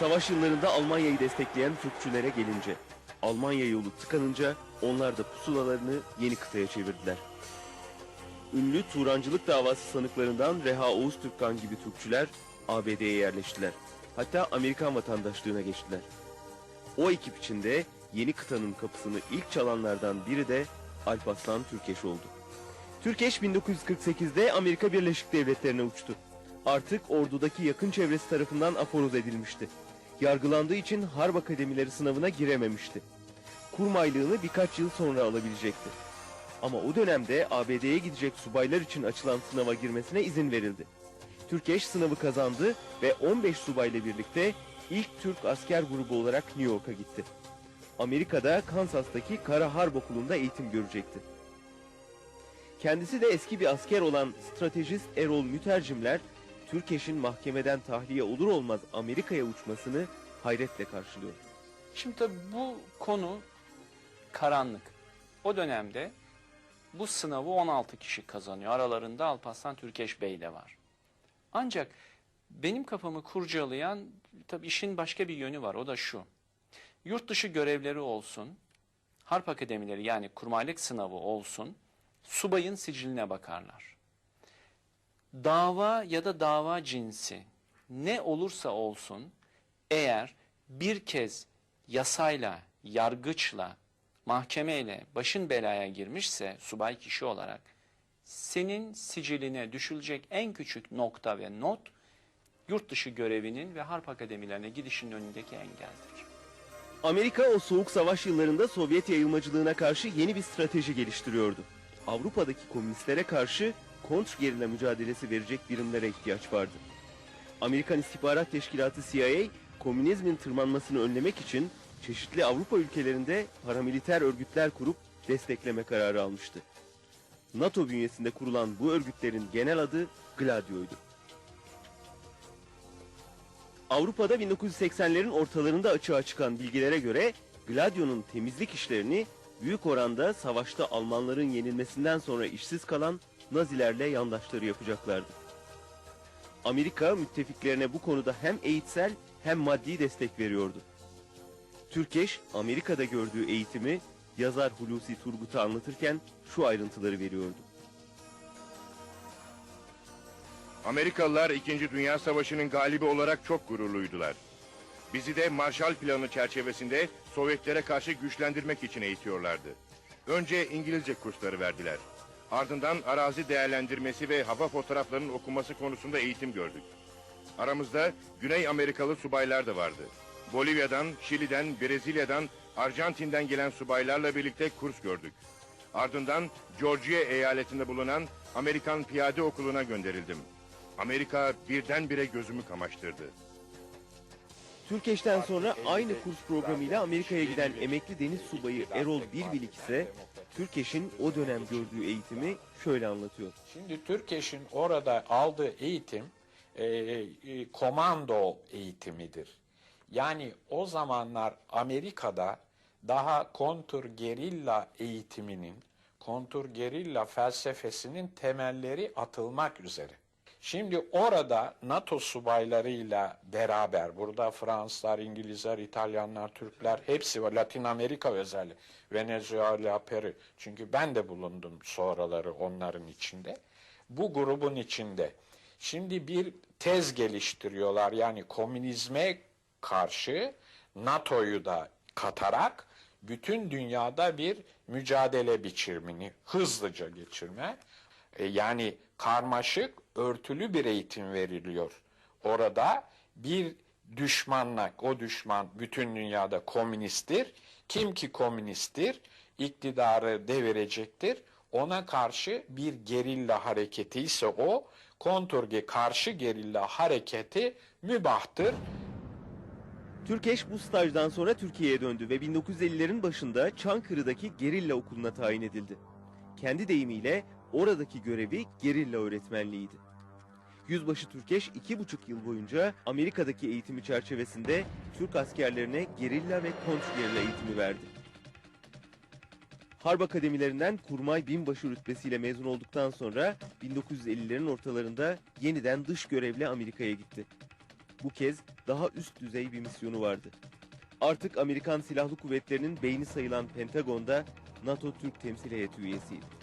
Savaş yıllarında Almanya'yı destekleyen Türkçülere gelince, Almanya yolu tıkanınca onlar da pusulalarını yeni kıtaya çevirdiler. Ünlü Turancılık davası sanıklarından Reha Oğuz Türkkan gibi Türkçüler ABD'ye yerleştiler. Hatta Amerikan vatandaşlığına geçtiler. O ekip içinde yeni kıtanın kapısını ilk çalanlardan biri de Alparslan Türkeş oldu. Türkeş 1948'de Amerika Birleşik Devletleri'ne uçtu. Artık ordudaki yakın çevresi tarafından aforoz edilmişti. Yargılandığı için harp akademileri sınavına girememişti. Kurmaylığını birkaç yıl sonra alabilecekti. Ama o dönemde ABD'ye gidecek subaylar için açılan sınava girmesine izin verildi. Türkeş sınavı kazandı ve 15 subayla birlikte ilk Türk asker grubu olarak New York'a gitti. Amerika'da Kansas'taki Kara Harp Okulu'nda eğitim görecekti. Kendisi de eski bir asker olan stratejist Erol Mütercimler, Türkeş'in mahkemeden tahliye olur olmaz Amerika'ya uçmasını hayretle karşılıyor. Şimdi tabii bu konu karanlık. O dönemde bu sınavı 16 kişi kazanıyor. Aralarında Alparslan Türkeş Bey de var. Ancak benim kafamı kurcalayan tabii işin başka bir yönü var. O da şu. Yurt dışı görevleri olsun, harp akademileri yani kurmaylık sınavı olsun, subayın siciline bakarlar. Dava ya da dava cinsi ne olursa olsun eğer bir kez yasayla, yargıçla, mahkemeyle başın belaya girmişse subay kişi olarak senin siciline düşülecek en küçük nokta ve not yurt dışı görevinin ve harp akademilerine gidişinin önündeki engeldir. Amerika o soğuk savaş yıllarında Sovyet yayılmacılığına karşı yeni bir strateji geliştiriyordu. Avrupa'daki komünistlere karşı kontrgerilla mücadelesi verecek birimlere ihtiyaç vardı. Amerikan İstihbarat Teşkilatı CIA, komünizmin tırmanmasını önlemek için çeşitli Avrupa ülkelerinde paramiliter örgütler kurup destekleme kararı almıştı. NATO bünyesinde kurulan bu örgütlerin genel adı Gladio'ydu. Avrupa'da 1980'lerin ortalarında açığa çıkan bilgilere göre Gladio'nun temizlik işlerini büyük oranda savaşta Almanların yenilmesinden sonra işsiz kalan Nazilerle yandaşları yapacaklardı. Amerika müttefiklerine bu konuda hem eğitsel hem maddi destek veriyordu. Türkeş Amerika'da gördüğü eğitimi yazar Hulusi Turgut'a anlatırken şu ayrıntıları veriyordu. Amerikalılar 2. Dünya Savaşı'nın galibi olarak çok gururluydular. Bizi de Marshall Planı çerçevesinde Sovyetlere karşı güçlendirmek için eğitiyorlardı. Önce İngilizce kursları verdiler. Ardından arazi değerlendirmesi ve hava fotoğraflarının okunması konusunda eğitim gördük. Aramızda Güney Amerikalı subaylar da vardı. Bolivya'dan, Şili'den, Brezilya'dan, Arjantin'den gelen subaylarla birlikte kurs gördük. Ardından Georgia eyaletinde bulunan Amerikan Piyade Okulu'na gönderildim. Amerika birdenbire gözümü kamaştırdı. Türkeş'ten sonra aynı kurs programıyla Amerika'ya giden emekli deniz subayı Erol Birbilik ise Türkeş'in o dönem gördüğü eğitimi şöyle anlatıyor. Şimdi Türkeş'in orada aldığı eğitim e, e, komando eğitimidir. Yani o zamanlar Amerika'da daha kontur gerilla eğitiminin, kontur gerilla felsefesinin temelleri atılmak üzere. Şimdi orada NATO subaylarıyla beraber, burada Fransızlar, İngilizler, İtalyanlar, Türkler hepsi var. Latin Amerika özellikle, Venezuela, Peru. Çünkü ben de bulundum sonraları onların içinde. Bu grubun içinde. Şimdi bir tez geliştiriyorlar. Yani komünizme karşı NATO'yu da katarak bütün dünyada bir mücadele biçimini hızlıca geçirme. E, yani karmaşık, örtülü bir eğitim veriliyor. Orada bir düşmanla, o düşman bütün dünyada komünisttir. Kim ki komünisttir, iktidarı devirecektir. Ona karşı bir gerilla hareketi ise o, konturge karşı gerilla hareketi mübahtır. Türkeş bu stajdan sonra Türkiye'ye döndü ve 1950'lerin başında Çankırı'daki gerilla okuluna tayin edildi. Kendi deyimiyle oradaki görevi gerilla öğretmenliğiydi. Yüzbaşı Türkeş iki buçuk yıl boyunca Amerika'daki eğitimi çerçevesinde Türk askerlerine gerilla ve kontrgerilla eğitimi verdi. Harp akademilerinden kurmay binbaşı rütbesiyle mezun olduktan sonra 1950'lerin ortalarında yeniden dış görevle Amerika'ya gitti. bu kez daha üst düzey bir misyonu vardı. Artık Amerikan Silahlı Kuvvetleri'nin beyni sayılan Pentagon'da NATO Türk Temsil Heyeti üyesiydi.